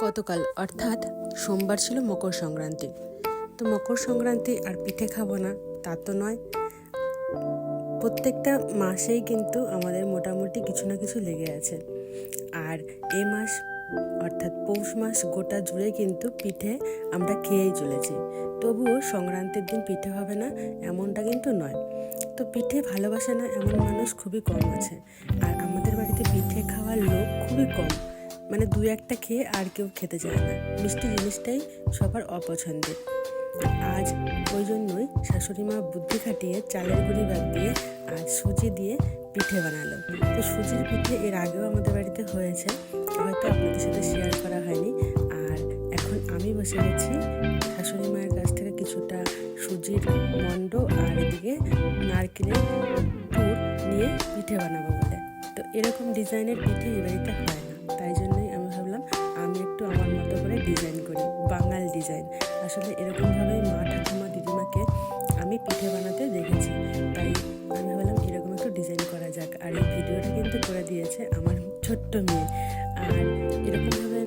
গতকাল, অর্থাৎ সোমবার ছিল মকর সংক্রান্তি। তো মকর সংক্রান্তি আর পিঠে খাব না, তা তো নয়। প্রত্যেকটা মাসেই কিন্তু আমাদের মোটামুটি কিছু না কিছু লেগে আছে। আর এ মাস, অর্থাৎ পৌষ মাস গোটা জুড়ে কিন্তু পিঠে আমরা খেয়েই চলেছি। তবুও সংক্রান্তির দিন পিঠে হবে না, এমনটা কিন্তু নয়। তো পিঠে ভালোবাসে না এমন মানুষ খুবই কম আছে। আর আমাদের বাড়িতে পিঠে খাওয়ার লোক খুবই কম। মানে দু একটা খেয়ে আর কেউ খেতে চায় না। মিষ্টি জিনিসটাই সবার অপছন্দের। আজ ওই জন্যই শাশুড়ি মা বুদ্ধি খাটিয়ে চালের গুঁড়ি বাদ দিয়ে আর সুজি দিয়ে পিঠে বানালো। তো সুজির পিঠে এর আগেও আমাদের বাড়িতে হয়েছে, হয়তো আপনাদের সাথে শেয়ার করা হয়নি। আর এখন আমি বসে গেছি শাশুড়ি মায়ের কাছ থেকে কিছুটা সুজির মণ্ড আর এদিকে নারকেলের পুর নিয়ে পিঠে বানাবো বলে। তো এরকম ডিজাইনের পিঠে এই বাড়িতে হয় তাই জন্যই আমি ভাবলাম আমি একটু আমার মতো করে ডিজাইন করি, বাঙাল ডিজাইন আসলে এরকমভাবেই মা ঠাকুমা, দিদিমাকে আমি পিঠে বানাতে দেখেছি। তাই আমি ভাবলাম এরকম একটু ডিজাইন করা যাক। আর এই ভিডিওটা কিন্তু করে দিয়েছে আমার ছোট্ট মেয়ে। আর এরকমভাবে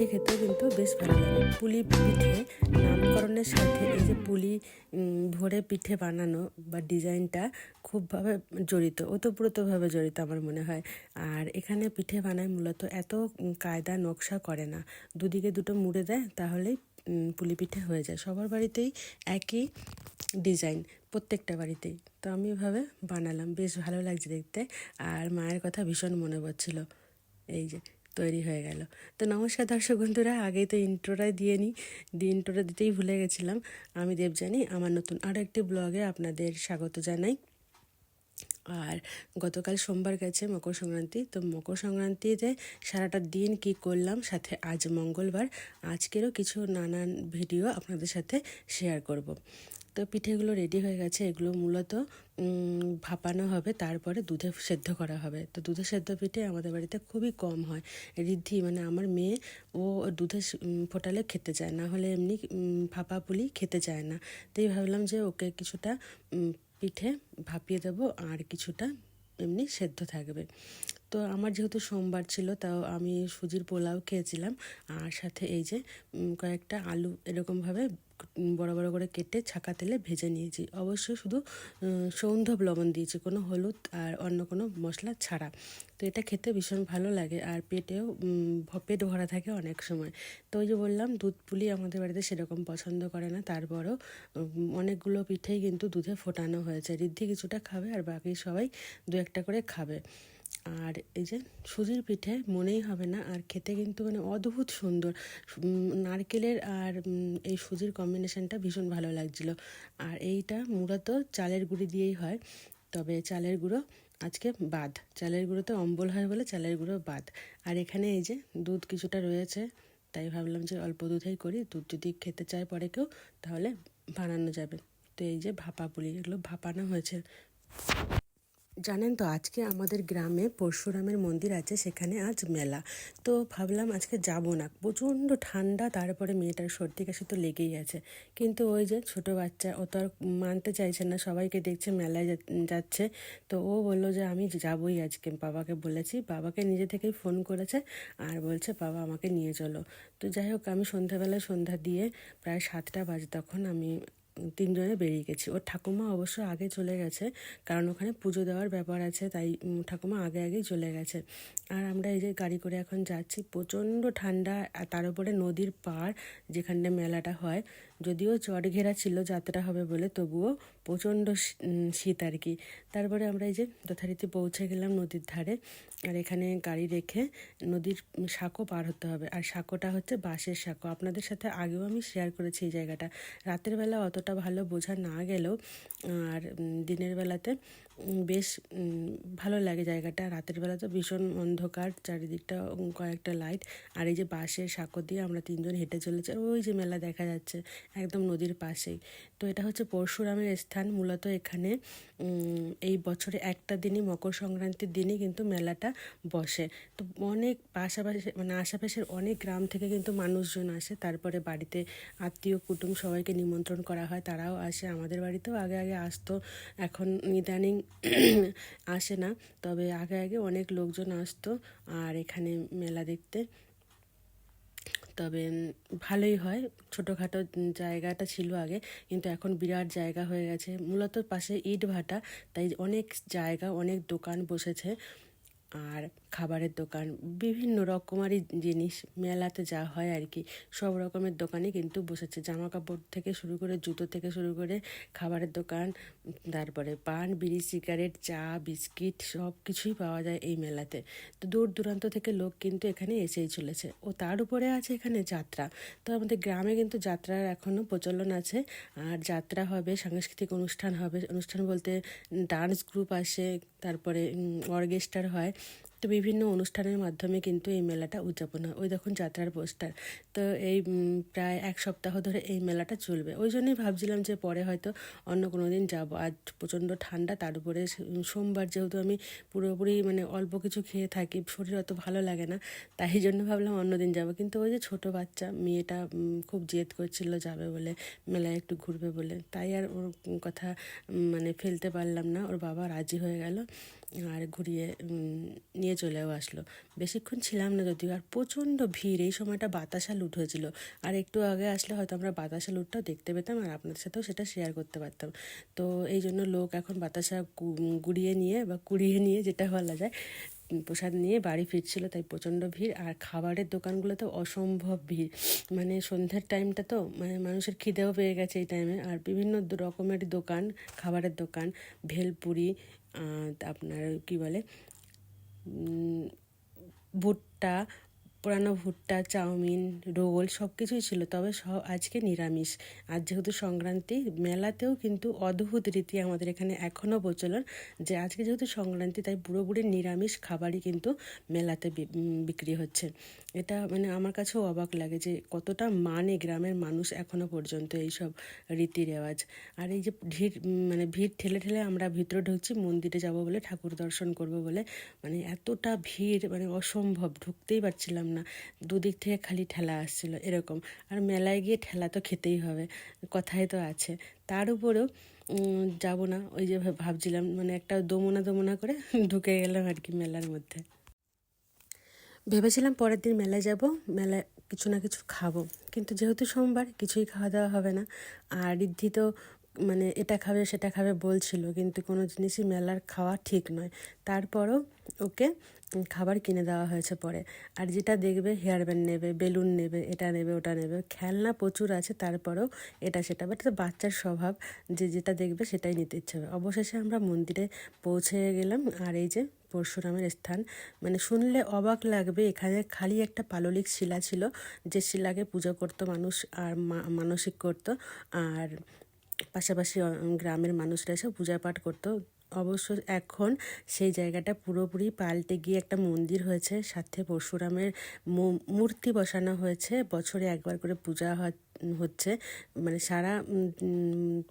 পিঠে খেতেও কিন্তু বেশ ভালো লাগে। পুলি পিঠে, নামকরণের সাথে এই যে পুলি ভরে পিঠে বানানো বা ডিজাইনটা খুবভাবে জড়িত, ওতপ্রোতভাবে জড়িত আমার মনে হয়। আর এখানে পিঠে বানায় মূলত এত কায়দা নকশা করে না। দুদিকে দুটো মুড়ে দেয়, তাহলেই পুলি পিঠে হয়ে যায়। সবার বাড়িতেই একই ডিজাইন, প্রত্যেকটা বাড়িতেই। তো আমি এভাবে বানালাম, বেশ ভালো লাগছে দেখতে। আর মায়ের কথা ভীষণ মনে পড়ছিল। এই যে তৈরি হয়ে গেল। তো নমস্কার দর্শক বন্ধুরা, আগেই তো ইন্ট্রোটাই দিয়ে নিই। দিয়ে ইন্ট্রোটা দিতেই ভুলে গেছিলাম। আমি দেবজানি আমার নতুন আরও একটি ব্লগে আপনাদের স্বাগত জানাই। আর গতকাল সোমবার গেছে মকর সংক্রান্তি। তো মকর সংক্রান্তিতে সারাটা দিন কি করলাম, সাথে আজ মঙ্গলবার, আজকেরও কিছু নানান ভিডিও আপনাদের সাথে শেয়ার করব। তো পিঠেগুলো রেডি হয়ে গেছে, এগুলো মূলত ভাপানো হবে, তারপরে দুধে সেদ্ধ করা হবে। তো দুধে সেদ্ধ পিঠে আমাদের বাড়িতে খুবই কম হয়। ঋদ্ধি মানে আমার মেয়ে, ও দুধে ফোটালে খেতে চায় না, হলে এমনি ভাপা পুলি খেতে চায় না। তাই ভাবলাম যে ওকে কিছুটা পিঠে ভাপিয়ে দেবো, আর কিছুটা এমনি সেদ্ধ থাকবে। তো আমার যেহেতু সোমবার ছিল, তাও আমি সুজির পোলাও খেয়েছিলাম। আর সাথে এই যে কয়েকটা আলু এরকমভাবে বড় বড় করে কেটে ছাকা তেলে ভেজে নিয়েছি। অবশ্যই শুধু সৌন্ধব লবণ দিয়েছি, কোনো হলুদ আর অন্য কোনো মশলা ছাড়া। তো এটা খেতে ভীষণ ভালো লাগে আর পেটেও পেট ভরা থাকে অনেক সময়। তো ওই যে বললাম, দুধ পুলি আমাদের বাড়িতে সেরকম পছন্দ করে না। তারপরও অনেকগুলো পিঠেই কিন্তু দুধে ফোটানো হয়েছে। ঋদ্ধি কিছুটা খাবে আর বাকি সবাই দু একটা করে খাবে। আর এই যে সুজির পিঠে মনেই হবে না, আর খেতে কিন্তু মানে অদ্ভুত সুন্দর। নারকেলের আর এই সুজির কম্বিনেশনটা ভীষণ ভালো লাগছিল। আর এইটা মূলত চালের গুঁড়ি দিয়েই হয়। তবে চালের গুঁড়ো আজকে বাদ। চালের গুঁড়োতে অম্বল হয় বলে চালের গুঁড়ো বাদ। আর এখানে এই যে দুধ কিছুটা রয়েছে, তাই ভাবলাম যে অল্প দুধেই করি। দুধ যদি খেতে চায় পরে কেউ, তাহলে বানানো যাবে। তো এই যে ভাপা পুলি, এগুলো ভাপানো হয়েছে। জানেন তো, আজকে আমাদের গ্রামে পরশুরামের মন্দির আছে, সেখানে আজ মেলা। তো ভাবলাম আজকে যাব না। প্রচণ্ড ঠান্ডা, তারপরে মেয়েটার সর্দি কাশি তো লেগেই আছে। কিন্তু ওই যে ছোট বাচ্চা, ও তো আর মানতে চাইছে না, সবাইকে দেখছে মেলায় যাচ্ছে। তো ও বলল যে, আমি যাবই আজকে। বাবাকে বলেছি, বাবাকে নিজে থেকেই ফোন করেছে আর বলছে, বাবা, আমাকে নিয়ে চলো। তো যাই হোক, আমি সন্ধ্যাবেলায় সন্ধ্যা দিয়ে প্রায় সাতটা বাজে, তখন আমি তিনজনে বেরিয়ে গেছি। ওর ঠাকুমা অবশ্য আগে চলে গেছে, কারণ ওখানে পুজো দেওয়ার ব্যাপার আছে, তাই ঠাকুমা আগে আগেই চলে গেছে। আর আমরা এই যে গাড়ি করে এখন যাচ্ছি, প্রচণ্ড ঠান্ডা, আর তার উপরে নদীর পাড়, যেখানে মেলাটা হয়। যদিও চট ঘেরা ছিল যাত্রা হবে বলে তবুও প্রচণ্ড শীত আর কি। তারপরে আমরা এই যে যথারীতি পৌঁছে গেলাম নদীর ধারে আর এখানে গাড়ি রেখে নদীর সাঁকো পার হতে হবে। আর সাঁকোটা হচ্ছে বাঁশের সাঁকো। আপনাদের সাথে আগেও আমি শেয়ার করেছি এই জায়গাটা। রাতের বেলা অতটা ভালো বোঝা না গেলেও, আর দিনের বেলাতে বেশ ভালো লাগে জায়গাটা। রাতের বেলা তো ভীষণ অন্ধকার, চারিদিকটা কয়েকটা লাইট আর এই যে বাঁশের সাঁকো দিয়ে আমরা তিনজন হেঁটে চলেছি, আর ওই যে মেলা দেখা যাচ্ছে, একদম নদীর পাশেই। তো এটা হচ্ছে পরশুরামের স্থান, মূলত এখানে এই বছরে একটা দিনই, মকর সংক্রান্তির দিনই কিন্তু মেলাটা বসে। তো অনেক পাশাপাশি মানে আশেপাশের অনেক গ্রাম থেকে কিন্তু মানুষজন আসে। তারপরে বাড়িতে আত্মীয়, কুটুম সবাইকে নিমন্ত্রণ করা হয়, তারাও আসে। আমাদের বাড়িতেও আগে আগে আসতো। এখন ইদানিং আসে না। তবে আগে আগে অনেক লোকজন আসতো আর এখানে মেলা দেখতে। তবে ভালোই হয়। ছোটোখাটো জায়গাটা ছিল আগে, কিন্তু এখন বিরাট জায়গা হয়ে গেছে। মূলত পাশে ইট ভাটা তাই অনেক জায়গা, অনেক দোকান বসেছে। আর খাবারের দোকান, বিভিন্ন রকমারি জিনিস মেলাতে যা হয় আর কি। সব রকমের দোকানে কিন্তু বসেছে। জামা কাপড় থেকে শুরু করে, জুতো থেকে শুরু করে খাবারের দোকান, তারপরে পান, বিড়ি, সিগারেট, চা, বিস্কিট সব কিছুই পাওয়া যায় এই মেলাতে। তো দূর দূরান্ত থেকে লোক কিন্তু এখানে এসেই চলেছে। ও তার উপরে আছে এখানে যাত্রা। তো আমাদের গ্রামে কিন্তু যাত্রার এখনও প্রচলন আছে। আর যাত্রা হবে, সাংস্কৃতিক অনুষ্ঠান হবে। অনুষ্ঠান বলতে ডান্স গ্রুপ আসে, তারপরে অর্কেস্ট্রার হয়। তো বিভিন্ন অনুষ্ঠানের মাধ্যমে কিন্তু এই মেলাটা উদযাপন হয়। ওই দেখুন যাত্রার পোস্টার। তো এই প্রায় এক সপ্তাহ ধরে এই মেলাটা চলবে। ওই জন্যই ভাবছিলাম যে পরে হয়তো অন্য কোনো দিন যাব। আজ প্রচণ্ড ঠান্ডা, তার উপরে সোমবার যেহেতু আমি পুরোপুরি মানে অল্প কিছু খেয়ে থাকি, শরীর অত ভালো লাগে না, তাই জন্য ভাবলাম অন্য দিন যাব। কিন্তু ওই যে ছোট বাচ্চা, মেয়েটা খুব জেদ করছিল যাবে বলে, মেলায় একটু ঘুরবে বলে। তাই আর ওর কথা মানে ফেলতে পারলাম না। ওর বাবা রাজি হয়ে গেল। আর ঘুরিয়ে নিয়ে চলেও আসলো। বেশিক্ষণ ছিলাম না যদিও, আর প্রচণ্ড ভিড়। এই সময়টা বাতাসা লুট হয়েছিল। আর একটু আগে আসলে হয়তো আমরা বাতাসা লুটটাও দেখতে পেতাম আর আপনাদের সাথেও সেটা শেয়ার করতে পারতাম। তো এই জন্য লোক এখন বাতাসা গুড়িয়ে নিয়ে বা কুড়িয়ে নিয়ে যেটা বলা যায় প্রসাদ নিয়ে বাড়ি ফিরছিল। তাই প্রচণ্ড ভিড়। আর খাবারের দোকানগুলোতে অসম্ভব ভিড়। মানে সন্ধ্যার টাইমটা তো মানে মানুষের খিদেও পেয়ে গেছে এই টাইমে আর বিভিন্ন রকমের দোকান, খাবারের দোকান, ভেলপুরি আপনার কি বলে ভুট্টা পুরানো ভুট্টা, চাউমিন, রোল সব কিছুই ছিল, তবে সব আজকে নিরামিষ। আর যেহেতু সংক্রান্তি, মেলাতেও কিন্তু অদ্ভুত রীতি আমাদের এখানে এখনও প্রচলন যে আজকে যেহেতু সংক্রান্তি, তাই পুরোপুরি নিরামিষ খাবারই কিন্তু মেলাতে বিক্রি হচ্ছে। এটা মানে আমার কাছেও অবাক লাগে যে কতটা মানে গ্রামের মানুষ এখনও পর্যন্ত এইসব রীতি রেওয়াজ। আর এই যে ভিড় মানে ভিড় ঠেলে ঠেলে আমরা ভিতরে ঢুকছি, মন্দিরে যাব বলে, ঠাকুর দর্শন করব বলে মানে এতটা ভিড় মানে অসম্ভব, ঢুকতেই পারছিলাম না। দুদিক থেকে খালি ঠেলা আসছিল, এরকম। আর মেলায় গিয়ে ঠেলা তো খেতেই হবে, কথাই তো আছে। তার উপরেও যাব না, ওই যে ভাবছিলাম মানে একটা দমনা দমনা করে ঢুকে গেলাম আর কি মেলার মধ্যে। ভেবেছিলাম পরের দিন মেলায় যাব, মেলায় কিছু না কিছু খাব। কিন্তু যেহেতু সোমবার, কিছুই খাওয়া দাওয়া হবে না। আর ঋদ্ধি তো মানে এটা খাবে, সেটা খাবে বলছিল, কিন্তু কোনো জিনিসই মেলার খাওয়া ঠিক নয়। তারপরও ওকে খাবার কিনে দেওয়া হয়েছে পরে। আর যেটা দেখবে হেয়ার ব্যান্ড নেবে, বেলুন নেবে, এটা নেবে, ওটা নেবে, খেলনা প্রচুর আছে, তারপরেও এটা, সেটা। বাট বাচ্চার স্বভাব, যে যেটা দেখবে, সেটাই নিতে ইচ্ছে হবে। অবশেষে আমরা মন্দিরে পৌঁছে গেলাম, আর এই যে পরশুরামের স্থান মানে শুনলে অবাক লাগবে, এখানে খালি একটা পাললিক শিলা ছিল, যে শিলাকে পুজো করতো মানুষ, আর মানসিক করতো, আর পাশাপাশি গ্রামের মানুষরা এসে পূজা পাঠ করতো। অবশ্য এখন সেই জায়গাটা পুরোপুরি পাল্টে গিয়ে একটা মন্দির হয়েছে। সাথে পরশুরামের মূর্তি বসানো হয়েছে। বছরে একবার করে পূজা হচ্ছে। মানে সারা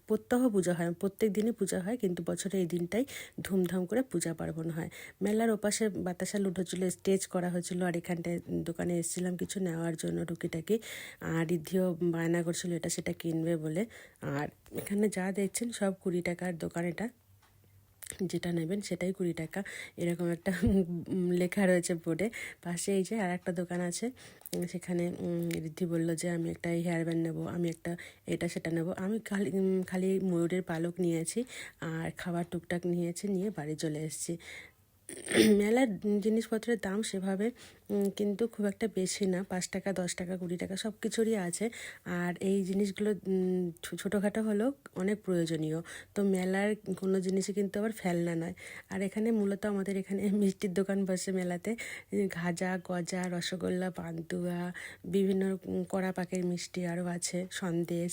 প্রত্যহ পূজা হয়। প্রত্যেক দিনই পূজা হয়, কিন্তু বছরে এই দিনটাই ধুমধাম করে পূজা পার্বণ হয়। মেলার ওপাশে বাতাসা লুট হচ্ছিল, স্টেজ করা হয়েছিল, আর এখানটায় দোকানে এসেছিলাম কিছু নেওয়ার জন্য টুকিটাকি। আর রিদ্ধিও বায়না করছিল, এটা সেটা কিনবে বলে। আর এখানে যা দেখছেন সব কুড়ি টাকার দোকান এটা। যেটা নেবেন সেটাই কুড়ি টাকা। এরকম একটা লেখা রয়েছে বোর্ডে। পাশে এই যে আর একটা দোকান আছে সেখানে ঋদ্ধি বলল যে, আমি একটা হেয়ার ব্যান্ড নেব, আমি একটা এটা সেটা নেব। আমি খালি খালি ময়ূরের পালক নিয়েছি আর খাবার টুকটাক নিয়েছি, নিয়ে বাড়ি চলে এসেছি। মেলার জিনিসপত্রের দাম সেভাবে কিন্তু খুব একটা বেশি না। পাঁচ টাকা, দশ টাকা, কুড়ি টাকা সব কিছুরই আছে। আর এই জিনিসগুলো ছোটোখাটো হলেও অনেক প্রয়োজনীয়। তো মেলার কোনো জিনিসই কিন্তু আবার ফেলনা নয়। আর এখানে মূলত আমাদের এখানে মিষ্টির দোকান বসে মেলাতে। খাজা গজা, রসগোল্লা, পান্তুয়া, বিভিন্ন কড়া পাকের মিষ্টি আরও আছে, সন্দেশ।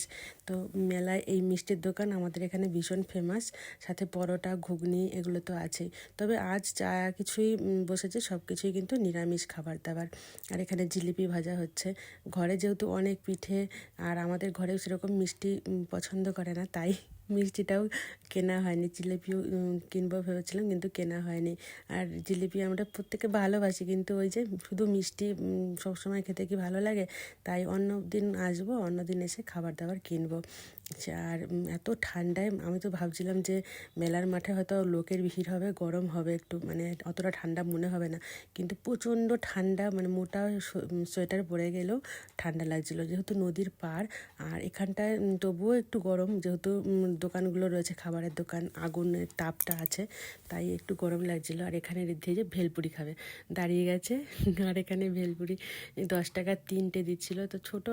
তো মেলায় এই মিষ্টির দোকান আমাদের এখানে ভীষণ ফেমাস। সাথে পরোটা, ঘুগনি এগুলো তো আছেই। তবে আজ যা কিছুই বসেছে সব কিছুই কিন্তু নিরামিষ খাবার। দাবার। আর এখানে জিলিপি ভাজা হচ্ছে। ঘরে যেহেতু অনেক পিঠে, আর আমাদের ঘরে সেরকম মিষ্টি পছন্দ করে না, তাই মিষ্টিটাও কেনা হয়নি। জিলিপিও কিনবো ভেবেছিলাম, কিন্তু কেনা হয়নি। আর জিলিপি আমরা প্রত্যেকে ভালোবাসি, কিন্তু ওই যে শুধু মিষ্টি সবসময় খেতে কি ভালো লাগে? তাই অন্য দিন আসব, অন্য দিন এসে খাবার দাবার কিনবো। আর এত ঠান্ডায় আমি তো ভাবছিলাম যে মেলার মাঠে হয়তো লোকের ভিড় হবে, গরম হবে, একটু মানে অতটা ঠান্ডা মনে হবে না। কিন্তু প্রচণ্ড ঠান্ডা মানে মোটা সোয়েটার পরে গেলেও ঠান্ডা লাগছিল। যেহেতু নদীর পাড়, আর এখানটায় তবুও একটু গরম, যেহেতু দোকানগুলো রয়েছে, খাবারের দোকান আগুনের তাপটা আছে, তাই একটু গরম লাগছিল। আর এখানে ঋদ্ধি যে ভেলপুরি খাবে। দাঁড়িয়ে গেছে, আর এখানে ভেলপুরি, দশ টাকা তিনটে দিচ্ছিল। তো ছোটো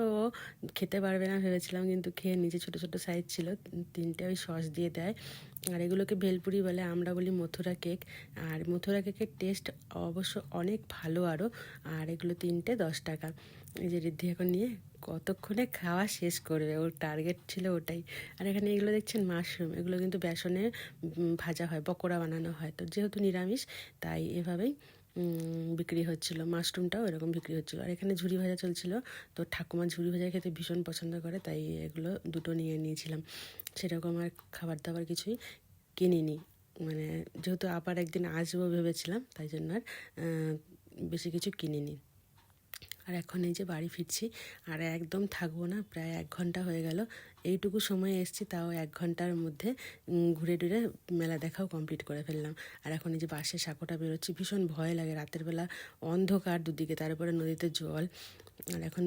খেতে পারবে না ভেবেছিলাম, কিন্তু খেয়ে নিজে ছোটো ছোটো সাইজ ছিল তিনটে ওই সস দিয়ে দেয়। আর এগুলোকে ভেলপুরি বলে, আমরা বলি মথুরা কেক আর মথুরা কেকের টেস্ট অবশ্য অনেক ভালো আরও আর এগুলো তিনটে দশ টাকা। এই যে রিদ্ধি এখন নিয়ে কতক্ষণে খাওয়া শেষ করবে? ওর টার্গেট ছিল ওটাই। আর এখানে এগুলো দেখছেন মাশরুম এগুলো কিন্তু বেসনে ভাজা হয়, পকোড়া বানানো হয়। তো যেহেতু নিরামিষ, তাই এভাবেই বিক্রি হচ্ছিল। মাশরুমটাও এরকম বিক্রি হচ্ছিল। আর এখানে ঝুড়ি ভাজা চলছিল। তো ঠাকুমা ঝুড়ি ভাজা খেতে ভীষণ পছন্দ করে, তাই এগুলো দুটো নিয়ে নিয়েছিলাম। সেরকম আর খাবার দাবার কিছুই কিনিনি। মানে যেহেতু আবার একদিন আসব ভেবেছিলাম, তাই জন্য আর বেশি কিছু কিনিনি। আর এখন এই যে বাড়ি ফিরছি, আর একদম থাকব না, প্রায় এক ঘণ্টা হয়ে গেল। এইটুকু সময় এসছি, তাও এক ঘণ্টার মধ্যে ঘুরে টুরে মেলা দেখাও কমপ্লিট করে ফেললাম। আর এখন এই যে বাসে সাঁকোটা বেরোচ্ছি, ভীষণ ভয় লাগে, রাতের বেলা অন্ধকার দুদিকে তারপরে নদীতে জল। আর এখন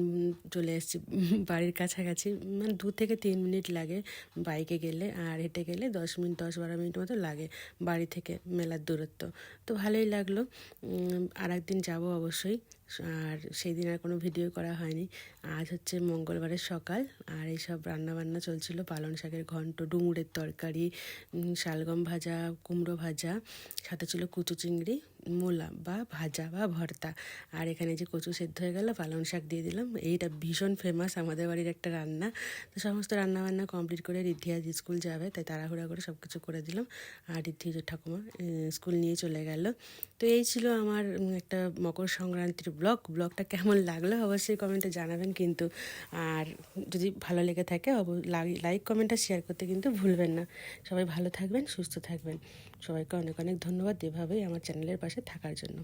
চলে এসেছি বাড়ির কাছাকাছি মানে দু থেকে তিন মিনিট লাগে বাইকে গেলে, আর হেঁটে গেলে দশ মিনিট, দশ বারো মিনিট মতো লাগে বাড়ি থেকে মেলার দূরত্ব। তো ভালোই লাগল আর একদিন যাব অবশ্যই। আর সেই দিন আর কোনো ভিডিও করা হয়নি। আজ হচ্ছে মঙ্গলবারের সকাল, আর এইসব রান্নাবান্না চলছিল পালং শাকের ঘন্ট, ডুমুরের তরকারি শালগম ভাজা, কুমড়ো ভাজা, সাথে ছিল কুচু চিংড়ি, মূলা বা ভাজা বা ভর্তা। আর এখানে যে কচু সেদ্ধ হয়ে গেল, পালং শাক দিয়ে দিলাম। এইটা ভীষণ ফেমাস আমাদের বাড়ির একটা রান্না। তো সমস্ত রান্নাবান্না কমপ্লিট করে রিদ্ধি আজ স্কুল যাবে, তাই তাড়াহুড়া করে সব কিছু করে দিলাম। আর রিদ্ধি ঠাকুমা স্কুল নিয়ে চলে গেল। তো এই ছিল আমার একটা মকর সংক্রান্তির ব্লগ ব্লগটা কেমন লাগল অবশ্যই কমেন্টে জানাবেন কিন্তু। আর যদি ভালো লেগে থাকে লাইক কমেন্ট আর শেয়ার করতে কিন্তু ভুলবেন না। সবাই ভালো থাকবেন, সুস্থ থাকবেন। সবাইকে অনেক অনেক ধন্যবাদ এভাবেই আমার চ্যানেলের পাশে থাকার জন্য।